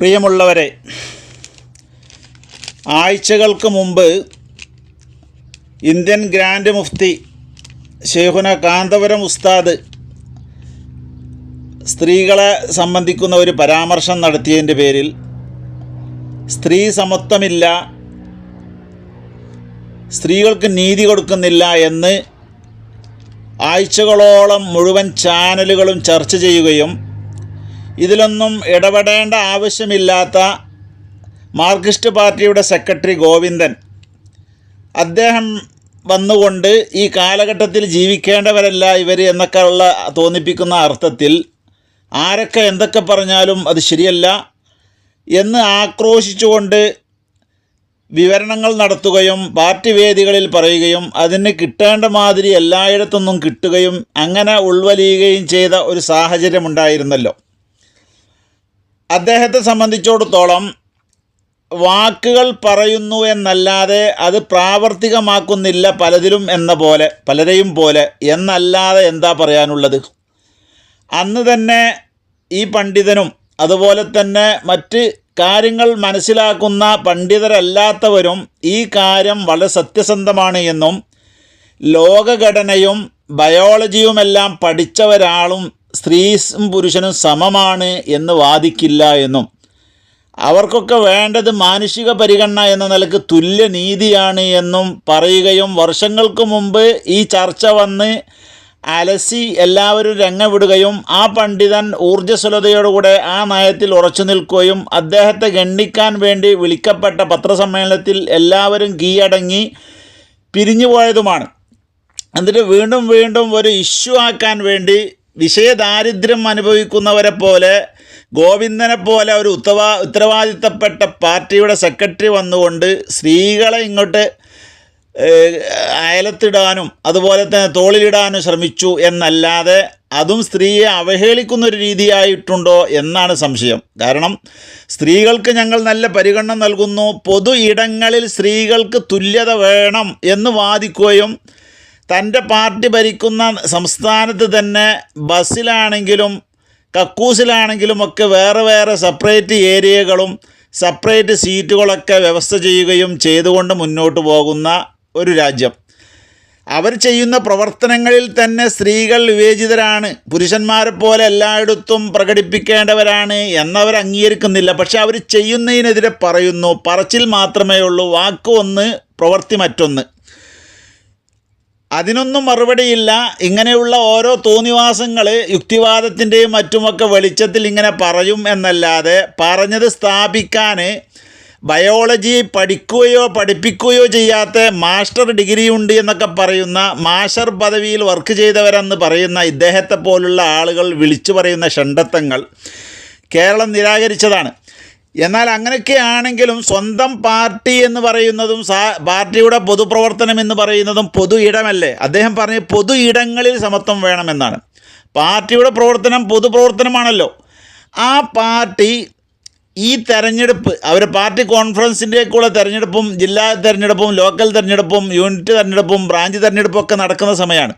പ്രിയമുള്ളവരെ ആഴ്ചകൾക്ക് മുമ്പ് ഇന്ത്യൻ ഗ്രാൻഡ് മുഫ്തി ഷെയ്ഖുന കാന്തപുരം ഉസ്താദ് സ്ത്രീകളെ സംബന്ധിക്കുന്ന ഒരു പരാമർശം നടത്തിയതിന്റെ പേരിൽ സ്ത്രീ സമത്വമില്ല സ്ത്രീകൾക്ക് നീതി കൊടുക്കുന്നില്ല എന്ന് ആഴ്ചകളോളം മുഴുവൻ ചാനലുകളും ചർച്ച ചെയ്യുകയും ഇതിലൊന്നും ഇടപെടേണ്ട ആവശ്യമില്ലാത്ത മാർക്സിസ്റ്റ് പാർട്ടിയുടെ സെക്രട്ടറി ഗോവിന്ദൻ. അദ്ദേഹം വന്നുകൊണ്ട് ഈ കാലഘട്ടത്തിൽ ജീവിക്കേണ്ടവരല്ല ഇവർ എന്നൊക്കെ ഉള്ള തോന്നിപ്പിക്കുന്ന അർത്ഥത്തിൽ ആരൊക്കെ എന്തൊക്കെ പറഞ്ഞാലും അത് ശരിയല്ല എന്ന് ആക്രോശിച്ചുകൊണ്ട് വിവരണങ്ങൾ നടത്തുകയും പാർട്ടി വേദികളിൽ പറയുകയും അതിന് കിട്ടേണ്ട മാതിരി എല്ലായിടത്തുനിന്നും കിട്ടുകയും അങ്ങനെ ഉൾവലിയുകയും ചെയ്ത ഒരു സാഹചര്യമുണ്ടായിരുന്നല്ലോ. അദ്ദേഹത്തെ സംബന്ധിച്ചിടത്തോളം വാക്കുകൾ പറയുന്നു എന്നല്ലാതെ അത് പ്രാവർത്തികമാക്കുന്നില്ല പലതിലും എന്ന പോലെ പലരെയും പോലെ എന്നല്ലാതെ എന്താ പറയാനുള്ളത്? അന്ന് തന്നെ ഈ പണ്ഡിതനും അതുപോലെ തന്നെ മറ്റ് കാര്യങ്ങൾ മനസ്സിലാക്കുന്ന പണ്ഡിതരല്ലാത്തവരും ഈ കാര്യം വളരെ സത്യസന്ധമാണ് എന്നും ലോകഘടനയും ബയോളജിയുമെല്ലാം പഠിച്ചവരാളും സ്ത്രീയും പുരുഷനും സമമാണ് എന്ന് വാദിക്കില്ല എന്നും. അവർക്കൊക്കെ വേണ്ടത് മാനുഷിക പരിഗണന എന്ന നിലയ്ക്ക് തുല്യ നീതിയാണ് എന്നും പറയുകയും വർഷങ്ങൾക്ക് മുമ്പ് ഈ ചർച്ച വന്ന് അലസി എല്ലാവരും രംഗവിടുകയും ആ പണ്ഡിതൻ ഊർജസ്വലതയോടുകൂടെ ആ നയത്തിൽ ഉറച്ചു നിൽക്കുകയും അദ്ദേഹത്തെ ഗണ്ണിക്കാൻ വേണ്ടി വിളിക്കപ്പെട്ട പത്രസമ്മേളനത്തിൽ എല്ലാവരും കീഴടങ്ങി പിരിഞ്ഞു പോയതുമാണ് എന്നിട്ട് വീണ്ടും വീണ്ടും ഒരു ഇഷ്യൂ ആക്കാൻ വേണ്ടി വിഷയദാരിദ്ര്യം അനുഭവിക്കുന്നവരെ പോലെ ഗോവിന്ദനെ പോലെ ഒരു ഉത്തവാ ഉത്തരവാദിത്തപ്പെട്ട പാർട്ടിയുടെ സെക്രട്ടറി വന്നുകൊണ്ട് സ്ത്രീകളെ ഇങ്ങോട്ട് അയലത്തിടാനും അതുപോലെ തന്നെ തോളിലിടാനും ശ്രമിച്ചു എന്നല്ലാതെ അതും സ്ത്രീയെ അവഹേളിക്കുന്ന ഒരു രീതിയായിട്ടുണ്ടോ എന്നാണ് സംശയം. കാരണം സ്ത്രീകൾക്ക് ഞങ്ങൾ നല്ല പരിഗണന നൽകുന്നു. പൊതു ഇടങ്ങളിൽ സ്ത്രീകൾക്ക് തുല്യത വേണം എന്ന് വാദിക്കുകയും തന്റെ പാർട്ടി ഭരിക്കുന്ന സംസ്ഥാനത്ത് തന്നെ ബസ്സിലാണെങ്കിലും കക്കൂസിലാണെങ്കിലും ഒക്കെ വേറെ വേറെ സെപ്പറേറ്റ് ഏരിയകളും സെപ്പറേറ്റ് സീറ്റുകളൊക്കെ വ്യവസ്ഥ ചെയ്യുകയും ചെയ്തുകൊണ്ട് മുന്നോട്ട് പോകുന്ന ഒരു രാജ്യം. അവർ ചെയ്യുന്ന പ്രവർത്തനങ്ങളിൽ തന്നെ സ്ത്രീകൾ വിവേചിതരാണ്. പുരുഷന്മാരെ പോലെ എല്ലായിടത്തും പ്രകടിപ്പിക്കേണ്ടവരാണ് എന്നവർ അംഗീകരിക്കുന്നില്ല. പക്ഷെ അവർ ചെയ്യുന്നതിനെതിരെ പറയുന്നു പറച്ചിൽ മാത്രമേ ഉള്ളൂ വാക്ക് ഒന്ന് പ്രവൃത്തി മറ്റൊന്ന്. അതിനൊന്നും മറുപടിയില്ല. ഇങ്ങനെയുള്ള ഓരോ തോന്നിവാസങ്ങൾ യുക്തിവാദത്തിന്റെയും മറ്റുമൊക്കെ വെളിച്ചത്തിൽ ഇങ്ങനെ പറയും എന്നല്ലാതെ പറഞ്ഞത് സ്ഥാപിക്കാൻ ബയോളജി പഠിക്കുകയോ പഠിപ്പിക്കുകയോ ചെയ്യാത്ത മാസ്റ്റർ ഡിഗ്രി ഉണ്ട് എന്നൊക്കെ പറയുന്ന മാസ്റ്റർ പദവിയിൽ വർക്ക് ചെയ്തവരെന്ന് പറയുന്ന ഇദ്ദേഹത്തെ പോലുള്ള ആളുകൾ വിളിച്ചു പറയുന്ന ഷണ്ടത്തങ്ങൾ കേരളം നിരാകരിച്ചതാണ്. എന്നാൽ അങ്ങനെയൊക്കെയാണെങ്കിലും സ്വന്തം പാർട്ടി എന്ന് പറയുന്നതും പാർട്ടിയുടെ പൊതുപ്രവർത്തനം എന്ന് പറയുന്നതും പൊതു ഇടമല്ലേ? അദ്ദേഹം പറഞ്ഞ പൊതു ഇടങ്ങളിൽ സമത്വം വേണമെന്നാണ്. പാർട്ടിയുടെ പ്രവർത്തനം പൊതുപ്രവർത്തനമാണല്ലോ. ആ പാർട്ടി ഈ തെരഞ്ഞെടുപ്പ് അവർ പാർട്ടി കോൺഫറൻസിന്റെയൊക്കെയുള്ള തെരഞ്ഞെടുപ്പും ജില്ലാ തെരഞ്ഞെടുപ്പും ലോക്കൽ തെരഞ്ഞെടുപ്പും യൂണിറ്റ് തെരഞ്ഞെടുപ്പും ബ്രാഞ്ച് തെരഞ്ഞെടുപ്പും ഒക്കെ നടക്കുന്ന സമയമാണ്.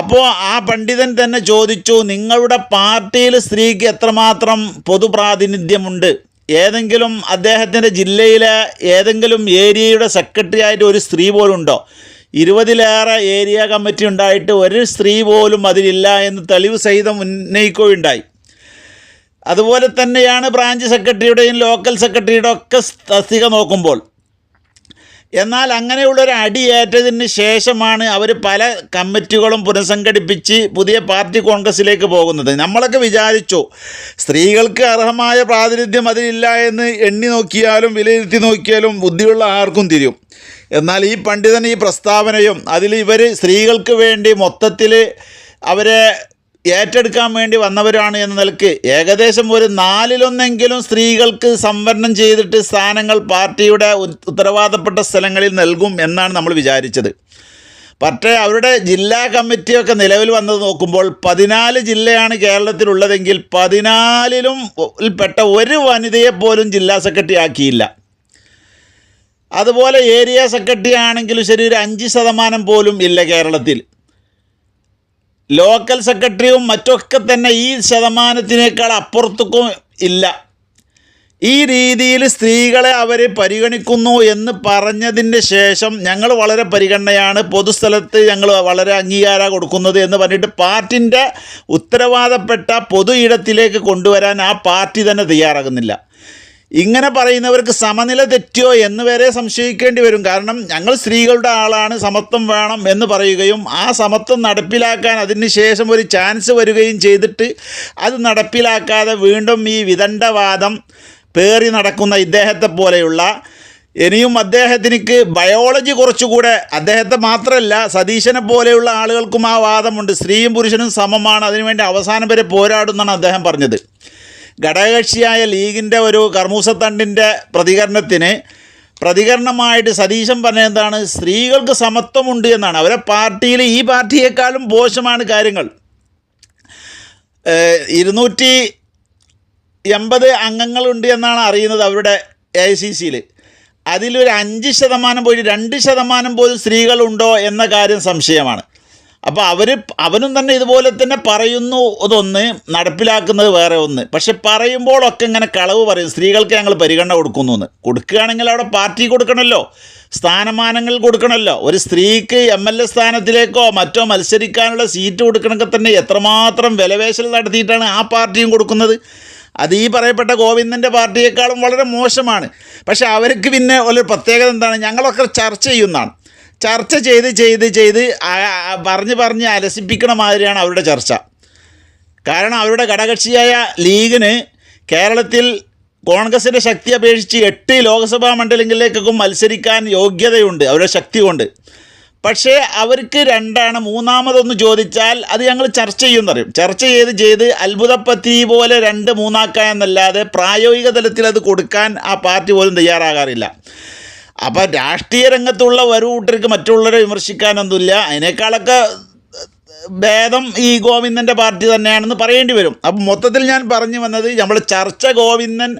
അപ്പോൾ ആ പണ്ഡിതൻ തന്നെ ചോദിച്ചു നിങ്ങളുടെ പാർട്ടിയിൽ സ്ത്രീക്ക് എത്രമാത്രം പൊതുപ്രാതിനിധ്യമുണ്ട്? ഏതെങ്കിലും അദ്ദേഹത്തിന്റെ ജില്ലയിലെ ഏതെങ്കിലും ഏരിയയുടെ സെക്രട്ടറി ആയിട്ട് ഒരു സ്ത്രീ പോലും ഉണ്ടോ? ഇരുപതിലേറെ ഏരിയ കമ്മിറ്റി ഉണ്ടായിട്ട് ഒരു സ്ത്രീ പോലും അതിലില്ല എന്ന് തെളിവ് സഹിതം ഉന്നയിക്കുകയുണ്ടായി. അതുപോലെ തന്നെയാണ് ബ്രാഞ്ച് സെക്രട്ടറിയുടെയും ലോക്കൽ സെക്രട്ടറിയുടെ ഒക്കെ തസ്തിക നോക്കുമ്പോൾ എന്നാൽ അങ്ങനെയുള്ളൊരു അടിയേറ്റതിന് ശേഷമാണ് അവർ പല കമ്മിറ്റികളും പുനഃസംഘടിപ്പിച്ച് പുതിയ പാർട്ടി കോൺഗ്രസ്സിലേക്ക് പോകുന്നത്. നമ്മളൊക്കെ വിചാരിച്ചു സ്ത്രീകൾക്ക് അർഹമായ പ്രാതിനിധ്യം അതിലില്ല എന്ന് എണ്ണി നോക്കിയാലും വിലയിരുത്തി നോക്കിയാലും ബുദ്ധിയുള്ള ആർക്കും തിരിയും. എന്നാൽ ഈ പണ്ഡിതൻ ഈ പ്രസ്താവനയും അതിൽ ഇവർ സ്ത്രീകൾക്ക് വേണ്ടി മൊത്തത്തിൽ അവരെ ഏറ്റെടുക്കാൻ വേണ്ടി വന്നവരാണ് എന്ന നിലയ്ക്ക് ഏകദേശം ഒരു നാലിലൊന്നെങ്കിലും സ്ത്രീകൾക്ക് സംവരണം ചെയ്തിട്ട് സ്ഥാനങ്ങൾ പാർട്ടിയുടെ ഉത്തരവാദപ്പെട്ട സ്ഥലങ്ങളിൽ നൽകും എന്നാണ് നമ്മൾ വിചാരിച്ചത്. പക്ഷേ അവരുടെ ജില്ലാ കമ്മിറ്റിയൊക്കെ നിലവിൽ വന്നത് നോക്കുമ്പോൾ പതിനാല് ജില്ലയാണ് കേരളത്തിലുള്ളതെങ്കിൽ പതിനാലിലും പെട്ട ഒരു വനിതയെ പോലും ജില്ലാ സെക്രട്ടറി ആക്കിയില്ല. അതുപോലെ ഏരിയ സെക്രട്ടറി ആണെങ്കിലും ശരി ഒരു അഞ്ച് ശതമാനം പോലും ഇല്ല കേരളത്തിൽ. ലോക്കൽ സെക്രട്ടറിയും മറ്റൊക്കെ തന്നെ ഈ ശതമാനത്തിനേക്കാൾ അപ്പുറത്തേക്കും ഇല്ല. ഈ രീതിയിൽ സ്ത്രീകളെ അവർ പരിഗണിക്കുന്നു എന്ന് പറഞ്ഞതിന് ശേഷം ഞങ്ങൾ വളരെ പരിഗണനയാണ്. പൊതുസ്ഥലത്ത് ഞങ്ങൾ വളരെ അംഗീകാരം കൊടുക്കുന്നത് എന്ന് പറഞ്ഞിട്ട് പാർട്ടിന്റെ ഉത്തരവാദപ്പെട്ട പൊതു ഇടത്തിലേക്ക് കൊണ്ടുവരാൻ ആ പാർട്ടി തന്നെ തയ്യാറാകുന്നില്ല. ഇങ്ങനെ പറയുന്നവർക്ക് സമനില തെറ്റിയോ എന്ന് വരെ സംശയിക്കേണ്ടി വരും. കാരണം ഞങ്ങൾ സ്ത്രീകളുടെ ആളാണ് സമത്വം വേണം എന്ന് പറയുകയും ആ സമത്വം നടപ്പിലാക്കാൻ അതിന് ശേഷം ഒരു ചാൻസ് വരികയും ചെയ്തിട്ട് അത് നടപ്പിലാക്കാതെ വീണ്ടും ഈ വിദണ്ഡവാദം പേറി നടക്കുന്ന ഇദ്ദേഹത്തെ പോലെയുള്ള ഇനിയും അദ്ദേഹത്തിനിക്ക് ബയോളജി കുറച്ചുകൂടെ അദ്ദേഹത്തെ മാത്രമല്ല സതീശനെ പോലെയുള്ള ആളുകൾക്കും ആ വാദമുണ്ട്. സ്ത്രീയും പുരുഷനും സമമാണ്. അതിനുവേണ്ടി അവസാനം വരെ പോരാടുന്നാണ് അദ്ദേഹം പറഞ്ഞത്. ഘടകകക്ഷിയായ ലീഗിന്റെ ഒരു കർമ്മൂസത്തണ്ടിന്റെ പ്രതികരണത്തിന് പ്രതികരണമായിട്ട് സതീശൻ പറഞ്ഞത് എന്താണ്? സ്ത്രീകൾക്ക് സമത്വമുണ്ട് എന്നാണ്. അവരെ പാർട്ടിയിൽ ഈ പാർട്ടിയേക്കാളും മോശമാണ് കാര്യങ്ങൾ. ഇരുന്നൂറ്റി എൺപത് അംഗങ്ങളുണ്ട് എന്നാണ് അറിയുന്നത് അവരുടെ എ ഐ സി സിയിൽ അതിലൊരു അഞ്ച് ശതമാനം പോയി രണ്ട് ശതമാനം പോലും സ്ത്രീകളുണ്ടോ എന്ന കാര്യം സംശയമാണ്. അപ്പോൾ അവർ അവനും തന്നെ ഇതുപോലെ തന്നെ പറയുന്നു അതൊന്ന് നടപ്പിലാക്കുന്നത് വേറെ ഒന്ന്. പക്ഷെ പറയുമ്പോഴൊക്കെ ഇങ്ങനെ കളവ് പറയും. സ്ത്രീകൾക്ക് ഞങ്ങൾ പരിഗണന കൊടുക്കുന്നു എന്ന്. കൊടുക്കുകയാണെങ്കിൽ അവിടെ പാർട്ടി കൊടുക്കണമല്ലോ സ്ഥാനമാനങ്ങൾ കൊടുക്കണമല്ലോ ഒരു സ്ത്രീക്ക് എം എൽ എ സ്ഥാനത്തിലേക്കോ മറ്റോ മത്സരിക്കാനുള്ള സീറ്റ് കൊടുക്കണമെങ്കിൽ തന്നെ എത്രമാത്രം വിലവേശൽ നടത്തിയിട്ടാണ് ആ പാർട്ടിയും കൊടുക്കുന്നത്. അത് ഈ പറയപ്പെട്ട ഗോവിന്ദന്റെ പാർട്ടിയേക്കാളും വളരെ മോശമാണ്. പക്ഷേ അവർക്ക് പിന്നെ ഒരു പ്രത്യേകത എന്താണ്? ഞങ്ങളൊക്കെ ചർച്ച ചെയ്യുന്നതാണ്. ചർച്ച ചെയ്ത് ചെയ്ത് ചെയ്ത് പറഞ്ഞ് പറഞ്ഞ് അലസിപ്പിക്കണ മാതിരിയാണ് അവരുടെ ചർച്ച. കാരണം അവരുടെ ഘടകക്ഷിയായ ലീഗിന് കേരളത്തിൽ കോൺഗ്രസിന്റെ ശക്തി അപേക്ഷിച്ച് എട്ട് ലോക്സഭാ മണ്ഡലങ്ങളിലേക്കൊക്കെ മത്സരിക്കാൻ യോഗ്യതയുണ്ട് അവരുടെ ശക്തി കൊണ്ട്. പക്ഷേ അവർക്ക് രണ്ടാണ് മൂന്നാമതൊന്ന് ചോദിച്ചാൽ അത് ഞങ്ങൾ ചർച്ച ചെയ്യുമെന്ന് പറയും. ചർച്ച ചെയ്ത് ചെയ്ത് അത്ഭുതപ്പത്തി പോലെ രണ്ട് മൂന്നാക്കാൻ എന്നല്ലാതെ പ്രായോഗിക തലത്തിൽ അത് കൊടുക്കാൻ ആ പാർട്ടി പോലും തയ്യാറാകാറില്ല. അപ്പം രാഷ്ട്രീയ രംഗത്തുള്ള ഒരു കൂട്ടർക്ക് മറ്റുള്ളവരെ വിമർശിക്കാനൊന്നുമില്ല. അതിനേക്കാളൊക്കെ ഭേദം ഈ ഗോവിന്ദന്റെ പാർട്ടി തന്നെയാണെന്ന് പറയേണ്ടി വരും. അപ്പം മൊത്തത്തിൽ ഞാൻ പറഞ്ഞു വന്നത് നമ്മൾ ചർച്ച ഗോവിന്ദൻ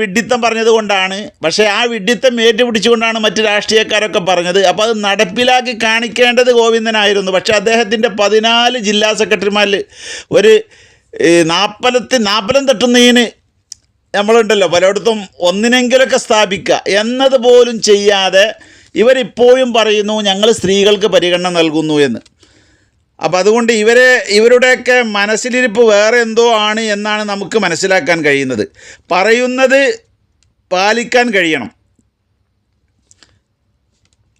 വിഡ്ഢിത്തം പറഞ്ഞത് കൊണ്ടാണ്. പക്ഷേ ആ വിഡ്ഢിത്തം ഏറ്റുപിടിച്ചുകൊണ്ടാണ് മറ്റ് രാഷ്ട്രീയക്കാരൊക്കെ പറഞ്ഞത്. അപ്പോൾ അത് നടപ്പിലാക്കി കാണിക്കേണ്ടത് ഗോവിന്ദനായിരുന്നു. പക്ഷേ അദ്ദേഹത്തിന്റെ പതിനാല് ജില്ലാ സെക്രട്ടറിമാരിൽ ഒരു നാൽപ്പലത്തി നാൽപ്പലം തട്ടുന്നതിന് നമ്മളുണ്ടല്ലോ പലയിടത്തും ഒന്നിനെങ്കിലൊക്കെ സ്ഥാപിക്കുക. എന്നതുപോലും ചെയ്യാതെ ഇവരിപ്പോഴും പറയുന്നു ഞങ്ങൾ സ്ത്രീകൾക്ക് പരിഗണന നൽകുന്നു എന്ന്. അപ്പോൾ അതുകൊണ്ട് ഇവരെ ഇവരുടെയൊക്കെ മനസ്സിലിരിപ്പ് വേറെ എന്തോ ആണ് എന്നാണ് നമുക്ക് മനസ്സിലാക്കാൻ കഴിയുന്നത്. പറയുന്നത് പാലിക്കാൻ കഴിയണം.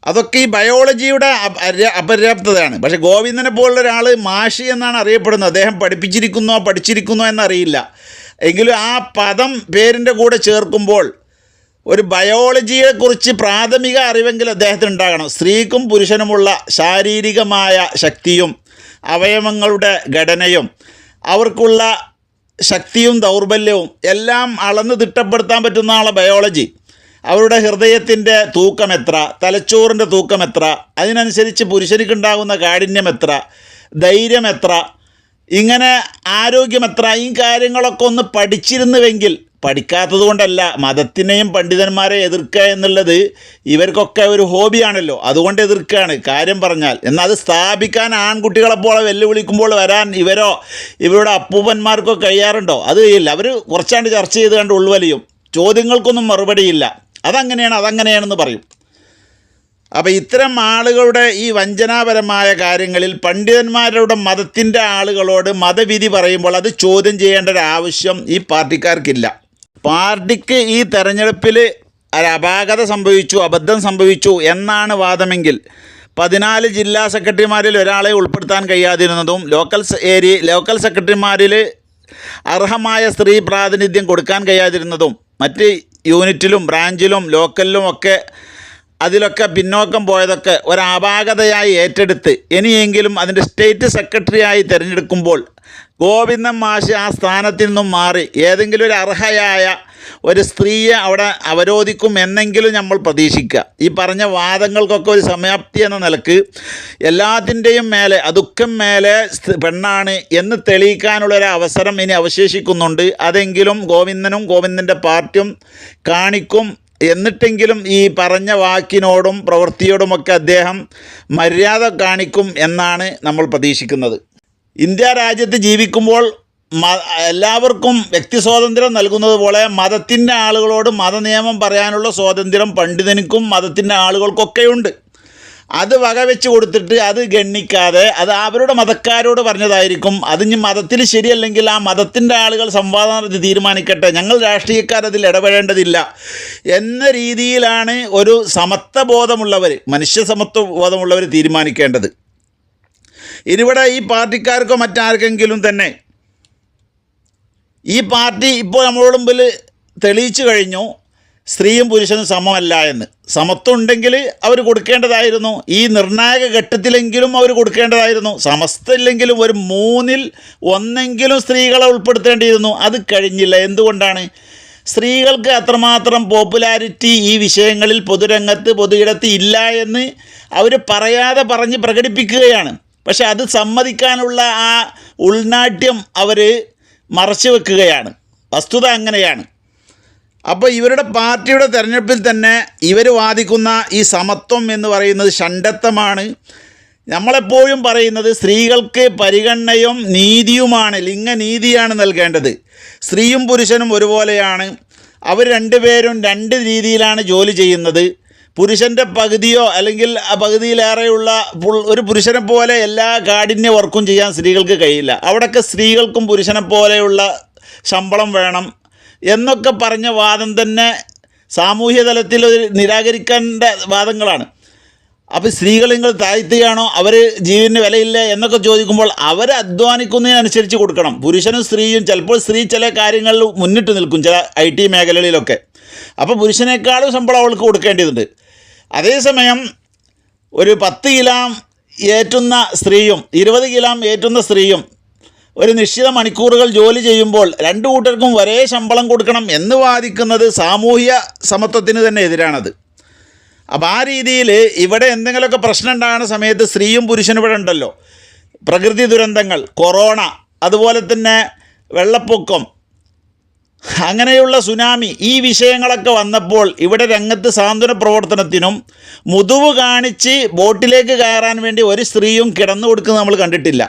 അതൊക്കെ ഈ ബയോളജിയുടെ അപ- അപര്യാപ്തതയാണ്. പക്ഷേ ഗോവിന്ദനെ പോലുള്ള ഒരാൾ മാഷി എന്നാണ് അറിയപ്പെടുന്നത്. അദ്ദേഹം പഠിപ്പിച്ചിരിക്കുന്നോ പഠിച്ചിരിക്കുന്നോ എന്നറിയില്ല. എങ്കിലും ആ പദം പേരിന്റെ കൂടെ ചേർക്കുമ്പോൾ ഒരു ബയോളജിയെക്കുറിച്ച് പ്രാഥമിക അറിവെങ്കിലും അദ്ദേഹത്തിന് ഉണ്ടാകണം. സ്ത്രീക്കും പുരുഷനുമുള്ള ശാരീരികമായ ശക്തിയും അവയവങ്ങളുടെ ഘടനയും അവർക്കുള്ള ശക്തിയും ദൗർബല്യവും എല്ലാം അളന്ന് തിട്ടപ്പെടുത്താൻ പറ്റുന്ന ആളെ ബയോളജി അവരുടെ ഹൃദയത്തിന്റെ തൂക്കം എത്ര തലച്ചോറിന്റെ തൂക്കം എത്ര അതിനനുസരിച്ച് പുരുഷനിക്കുണ്ടാകുന്ന കാഠിന്യം എത്ര ധൈര്യം എത്ര ഇങ്ങനെ ആരോഗ്യം എത്ര ഈ കാര്യങ്ങളൊക്കെ ഒന്ന് പഠിച്ചിരുന്നുവെങ്കിൽ പഠിക്കാത്തത് കൊണ്ടല്ല മതത്തിനെയും പണ്ഡിതന്മാരെ എതിർക്കുക എന്നുള്ളത് ഇവർക്കൊക്കെ ഒരു ഹോബിയാണല്ലോ. അതുകൊണ്ട് എതിർക്കുകയാണ്. കാര്യം പറഞ്ഞാൽ എന്നാൽ അത് സ്ഥാപിക്കാൻ ആൺകുട്ടികളെപ്പോലെ വെല്ലുവിളിക്കുമ്പോൾ വരാൻ ഇവരോ ഇവരുടെ അപ്പൂപ്പന്മാർക്കോ കഴിയാറുണ്ടോ? അത് ഇല്ല. അവർ കുറച്ചാണ്ട് ചർച്ച ചെയ്ത് കണ്ട് ഉൾവലിയും. ചോദ്യങ്ങൾക്കൊന്നും മറുപടിയില്ല. അതങ്ങനെയാണ് അതങ്ങനെയാണെന്ന് പറയും. അപ്പോൾ ഇത്തരം ആളുകളുടെ ഈ വഞ്ചനാപരമായ കാര്യങ്ങളിൽ പണ്ഡിതന്മാരുടെ മതത്തിന്റെ ആളുകളോട് മതവിധി പറയുമ്പോൾ അത് ചോദ്യം ചെയ്യേണ്ട ഒരു ആവശ്യം ഈ പാർട്ടിക്കാർക്കില്ല. പാർട്ടിക്ക് ഈ തെരഞ്ഞെടുപ്പിൽ അപാകത സംഭവിച്ചു അബദ്ധം സംഭവിച്ചു എന്നാണ് വാദമെങ്കിൽ പതിനാല് ജില്ലാ സെക്രട്ടറിമാരിൽ ഒരാളെ ഉൾപ്പെടുത്താൻ കഴിയാതിരുന്നതും ലോക്കൽ ഏരിയ ലോക്കൽ സെക്രട്ടറിമാരിൽ അർഹമായ സ്ത്രീ പ്രാതിനിധ്യം കൊടുക്കാൻ കഴിയാതിരുന്നതും മറ്റ് യൂണിറ്റിലും ബ്രാഞ്ചിലും ലോക്കലിലും ഒക്കെ അതിലൊക്കെ പിന്നോക്കം പോയതൊക്കെ ഒരപാകതയായി ഏറ്റെടുത്ത് ഇനിയെങ്കിലും അതിന്റെ സ്റ്റേറ്റ് സെക്രട്ടറിയായി തിരഞ്ഞെടുക്കുമ്പോൾ ഗോവിന്ദൻ മാഷി ആ സ്ഥാനത്തിൽ നിന്നും മാറി ഏതെങ്കിലും ഒരു അർഹയായ ഒരു സ്ത്രീയെ അവിടെ അവരോധിക്കും എന്നെങ്കിലും നമ്മൾ പ്രതീക്ഷിക്കുക. ഈ പറഞ്ഞ വാദങ്ങൾക്കൊക്കെ ഒരു സമാപ്തി എന്ന നിലയ്ക്ക് എല്ലാത്തിന്റെയും മേലെ അതുക്കം മേലെ പെണ്ണാണ് എന്ന് തെളിയിക്കാനുള്ള ഒരു അവസരം ഇനി അവശേഷിക്കുന്നുണ്ട്. അതെങ്കിലും ഗോവിന്ദനും ഗോവിന്ദന്റെ പാർട്ടിയും കാണിക്കും. എന്നിട്ടെങ്കിലും ഈ പറഞ്ഞ വാക്കിനോടും പ്രവൃത്തിയോടുമൊക്കെ അദ്ദേഹം മര്യാദ കാണിക്കും എന്നാണ് നമ്മൾ പ്രതീക്ഷിക്കുന്നത്. ഇന്ത്യ രാജ്യത്ത് ജീവിക്കുമ്പോൾ എല്ലാവർക്കും വ്യക്തി സ്വാതന്ത്ര്യം നൽകുന്നത് പോലെ മതത്തിന്റെ ആളുകളോട് മതനിയമം പറയാനുള്ള സ്വാതന്ത്ര്യം പണ്ഡിതനിക്കും മതത്തിന്റെ ആളുകൾക്കൊക്കെയുണ്ട്. അത് വകവെച്ച് കൊടുത്തിട്ട് അത് ഗണ്ണിക്കാതെ അത് അവരുടെ മതക്കാരോട് പറഞ്ഞതായിരിക്കും. അത് ഇനി മതത്തിൽ ശരിയല്ലെങ്കിൽ ആ മതത്തിന്റെ ആളുകൾ സംവാദം നടത്തി തീരുമാനിക്കട്ടെ. ഞങ്ങൾ രാഷ്ട്രീയക്കാർ അതിൽ ഇടപെടേണ്ടതില്ല. എന്ന രീതിയിലാണ് ഒരു സമത്വ ബോധമുള്ളവർ മനുഷ്യ സമത്വ ബോധമുള്ളവർ തീരുമാനിക്കേണ്ടത്. ഇവിടെ ഈ പാർട്ടിക്കാർക്കോ മറ്റാർക്കെങ്കിലും തന്നെ ഈ പാർട്ടി ഇപ്പോൾ നമ്മളോട് മുമ്പിൽ തെളിയിച്ചു കഴിഞ്ഞു. സ്ത്രീയും പുരുഷനും സമമല്ല എന്ന്. സമത്വം ഉണ്ടെങ്കിൽ അവർ കൊടുക്കേണ്ടതായിരുന്നു. ഈ നിർണായക ഘട്ടത്തിലെങ്കിലും അവർ കൊടുക്കേണ്ടതായിരുന്നു. സമസ്ത ഇല്ലെങ്കിലും ഒരു മൂന്നിൽ ഒന്നെങ്കിലും സ്ത്രീകളെ ഉൾപ്പെടുത്തേണ്ടിയിരുന്നു. അത് കഴിഞ്ഞില്ല. എന്തുകൊണ്ടാണ്? സ്ത്രീകൾക്ക് അത്രമാത്രം പോപ്പുലാരിറ്റി ഈ വിഷയങ്ങളിൽ പൊതുരംഗത്ത് പൊതുയിടത്ത് ഇല്ല എന്ന് അവർ പറയാതെ പറഞ്ഞ് പ്രകടിപ്പിക്കുകയാണ്. പക്ഷെ അത് സമ്മതിക്കാനുള്ള ആ ഉൾനാട്യം അവർ മറച്ചു വെക്കുകയാണ്. വസ്തുത അങ്ങനെയാണ്. അപ്പോൾ ഇവരുടെ പാർട്ടിയുടെ തെരഞ്ഞെടുപ്പിൽ തന്നെ ഇവർ വാദിക്കുന്ന ഈ സമത്വം എന്ന് പറയുന്നത് ഷണ്ടത്വമാണ് നമ്മളെപ്പോഴും പറയുന്നത് സ്ത്രീകൾക്ക് പരിഗണനയും നീതിയുമാണ് ലിംഗനീതിയാണ് നൽകേണ്ടത്. സ്ത്രീയും പുരുഷനും ഒരുപോലെയാണ്. അവർ രണ്ടുപേരും രണ്ട് രീതിയിലാണ് ജോലി ചെയ്യുന്നത്. പുരുഷന്റെ പകുതിയോ അല്ലെങ്കിൽ ആ പകുതിയിലേറെയുള്ള ഒരു പുരുഷനെ പോലെ എല്ലാ കാഠിന്യ വർക്കും ചെയ്യാൻ സ്ത്രീകൾക്ക് കഴിയില്ല. അവിടെയൊക്കെ സ്ത്രീകൾക്കും പുരുഷനെ പോലെയുള്ള ശമ്പളം വേണം. എന്നൊക്കെ പറഞ്ഞ വാദം തന്നെ സാമൂഹ്യ തലത്തിൽ ഒരു നിരാകരിക്കേണ്ട വാദങ്ങളാണ്. അപ്പോൾ സ്ത്രീകൾ നിങ്ങൾ താഴ്ത്തുകയാണോ അവർ ജീവന് വിലയില്ല എന്നൊക്കെ ചോദിക്കുമ്പോൾ അവർ അധ്വാനിക്കുന്നതിനനുസരിച്ച് കൊടുക്കണം. പുരുഷനും സ്ത്രീയും ചിലപ്പോൾ സ്ത്രീ ചില കാര്യങ്ങളിൽ മുന്നിട്ട് നിൽക്കും ചില ഐ ടി മേഖലകളിലൊക്കെ. അപ്പോൾ പുരുഷനേക്കാളും ശമ്പളം അവൾക്ക് കൊടുക്കേണ്ടതുണ്ട്. അതേസമയം ഒരു പത്ത് കിലാം ഏറ്റുന്ന സ്ത്രീയും ഇരുപത് കിലാം ഏറ്റുന്ന സ്ത്രീയും ഒരു നിശ്ചിത മണിക്കൂറുകൾ ജോലി ചെയ്യുമ്പോൾ രണ്ടു കൂട്ടർക്കും ഒരേ ശമ്പളം കൊടുക്കണം എന്ന് വാദിക്കുന്നത് സാമൂഹ്യ സമത്വത്തിന് തന്നെ എതിരാണത്. അപ്പോൾ ആ രീതിയിൽ ഇവിടെ എന്തെങ്കിലുമൊക്കെ പ്രശ്നം ഉണ്ടാകുന്ന സമയത്ത് സ്ത്രീയും പുരുഷനും ഇവിടെ ഉണ്ടല്ലോ. പ്രകൃതി ദുരന്തങ്ങൾ കൊറോണ അതുപോലെ തന്നെ വെള്ളപ്പൊക്കം അങ്ങനെയുള്ള സുനാമി ഈ വിഷയങ്ങളൊക്കെ വന്നപ്പോൾ ഇവിടെ രംഗത്ത് സാന്ത്വന പ്രവർത്തനത്തിനും മുതുവ് കാണിച്ച് ബോട്ടിലേക്ക് കയറാൻ വേണ്ടി ഒരു സ്ത്രീയും കിടന്നു കൊടുക്കുന്നത് നമ്മൾ കണ്ടിട്ടില്ല.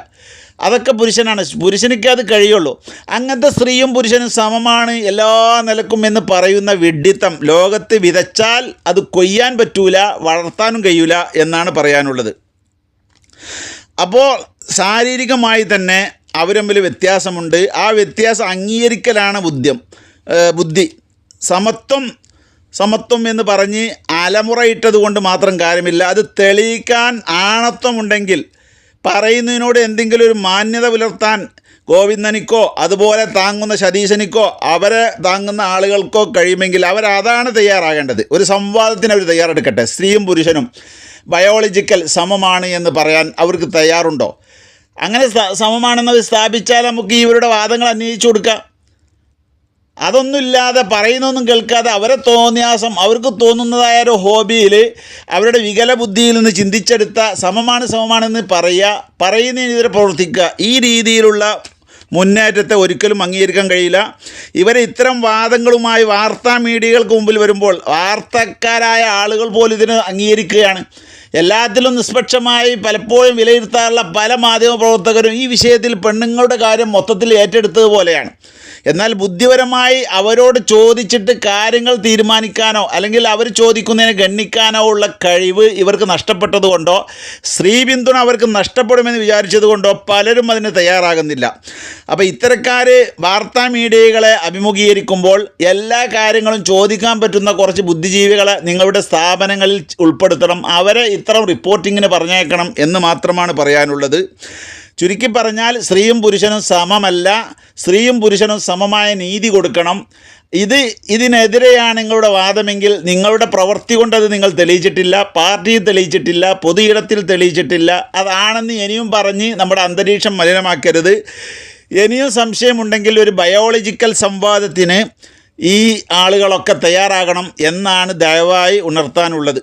അതൊക്കെ പുരുഷനാണ്. പുരുഷനിക്ക് അത് കഴിയുള്ളൂ. അങ്ങനത്തെ സ്ത്രീയും പുരുഷനും സമമാണ് എല്ലാ നിലക്കും എന്ന് പറയുന്ന വിഡ്ഢിത്തം ലോകത്ത് വിതച്ചാൽ അത് കൊയ്യാൻ പറ്റൂല വളർത്താനും കഴിയൂല എന്നാണ് പറയാനുള്ളത്. അപ്പോൾ ശാരീരികമായി തന്നെ അവർ തമ്മിൽ വ്യത്യാസമുണ്ട്. ആ വ്യത്യാസം അംഗീകരിക്കലാണ് ബുദ്ധ്യം ബുദ്ധി. സമത്വം സമത്വം എന്ന് പറഞ്ഞ് അലമുറയിട്ടത് കൊണ്ട് മാത്രം കാര്യമില്ല. അത് തെളിയിക്കാൻ ആണത്വമുണ്ടെങ്കിൽ പറയുന്നതിനോട് എന്തെങ്കിലും ഒരു മാന്യത പുലർത്താൻ ഗോവിന്ദനിക്കോ അതുപോലെ താങ്ങുന്ന സതീശനിക്കോ അവരെ താങ്ങുന്ന ആളുകൾക്കോ കഴിയുമെങ്കിൽ അവരതാണ് തയ്യാറാകേണ്ടത്. ഒരു സംവാദത്തിന് അവർ തയ്യാറെടുക്കട്ടെ. സ്ത്രീയും പുരുഷനും ബയോളജിക്കൽ സമമാണ് എന്ന് പറയാൻ അവർക്ക് തയ്യാറുണ്ടോ? അങ്ങനെ സമമാണെന്ന് സ്ഥാപിച്ചാൽ നമുക്ക് ഇവരുടെ വാദങ്ങൾ അന്വേഷിച്ചു കൊടുക്കാം. അതൊന്നുമില്ലാതെ പറയുന്നൊന്നും കേൾക്കാതെ അവരെ തോന്നിയാസം അവർക്ക് തോന്നുന്നതായ ഒരു ഹോബിയിൽ അവരുടെ വികല ബുദ്ധിയിൽ നിന്ന് ചിന്തിച്ചെടുത്ത സമമാണ് സമമാണെന്ന് പറയുക പറയുന്നതിനെതിരെ പ്രവർത്തിക്കുക ഈ രീതിയിലുള്ള മുന്നേറ്റത്തെ ഒരിക്കലും അംഗീകരിക്കാൻ കഴിയില്ല. ഇവരെ ഇത്തരം വാദങ്ങളുമായി വാർത്താ മീഡിയകൾക്ക് മുമ്പിൽ വരുമ്പോൾ വാർത്തക്കാരായ ആളുകൾ പോലും ഇതിന് അംഗീകരിക്കുകയാണ്. എല്ലാത്തിലും നിഷ്പക്ഷമായി പലപ്പോഴും വിലയിരുത്താറുള്ള പല മാധ്യമ പ്രവർത്തകരും ഈ വിഷയത്തിൽ പെണ്ണുങ്ങളുടെ കാര്യം മൊത്തത്തിൽ ഏറ്റെടുത്തതുപോലെയാണ് എന്നാൽ ബുദ്ധിപരമായി അവരോട് ചോദിച്ചിട്ട് കാര്യങ്ങൾ തീരുമാനിക്കാനോ അല്ലെങ്കിൽ അവർ ചോദിക്കുന്നതിനെ ഗണ്ണിക്കാനോ ഉള്ള കഴിവ് ഇവർക്ക് നഷ്ടപ്പെട്ടതുകൊണ്ടോ സ്ത്രീ പിന്തുണ അവർക്ക് നഷ്ടപ്പെടുമെന്ന് വിചാരിച്ചതുകൊണ്ടോ പലരും അതിന് തയ്യാറാകുന്നില്ല. അപ്പോൾ ഇത്തരക്കാർ വാർത്താ മീഡിയകളെ അഭിമുഖീകരിക്കുമ്പോൾ എല്ലാ കാര്യങ്ങളും ചോദിക്കാൻ പറ്റുന്ന കുറച്ച് ബുദ്ധിജീവികളെ നിങ്ങളുടെ സ്ഥാപനങ്ങളിൽ ഉൾപ്പെടുത്തണം. അവരെ ഇത്തരം റിപ്പോർട്ടിങ്ങിന് പറഞ്ഞേക്കണം എന്ന് മാത്രമാണ് പറയാനുള്ളത്. ചുരുക്കി പറഞ്ഞാൽ സ്ത്രീയും പുരുഷനും സമമല്ല. സ്ത്രീയും പുരുഷനും സമമായ നീതി കൊടുക്കണം. ഇത് ഇതിനെതിരെയാണ് നിങ്ങളുടെ വാദമെങ്കിൽ നിങ്ങളുടെ പ്രവൃത്തി കൊണ്ടത് നിങ്ങൾ തെളിയിച്ചിട്ടില്ല. പാർട്ടിയിൽ തെളിയിച്ചിട്ടില്ല. പൊതുയിടത്തിൽ തെളിയിച്ചിട്ടില്ല. അതാണെന്ന് ഇനിയും പറഞ്ഞ് നമ്മുടെ അന്തരീക്ഷം മലിനമാക്കരുത്. ഇനിയും സംശയമുണ്ടെങ്കിൽ ഒരു ബയോളജിക്കൽ സംവാദത്തിന് ഈ ആളുകളൊക്കെ തയ്യാറാകണം എന്നാണ് ദയവായി ഉണർത്താനുള്ളത്.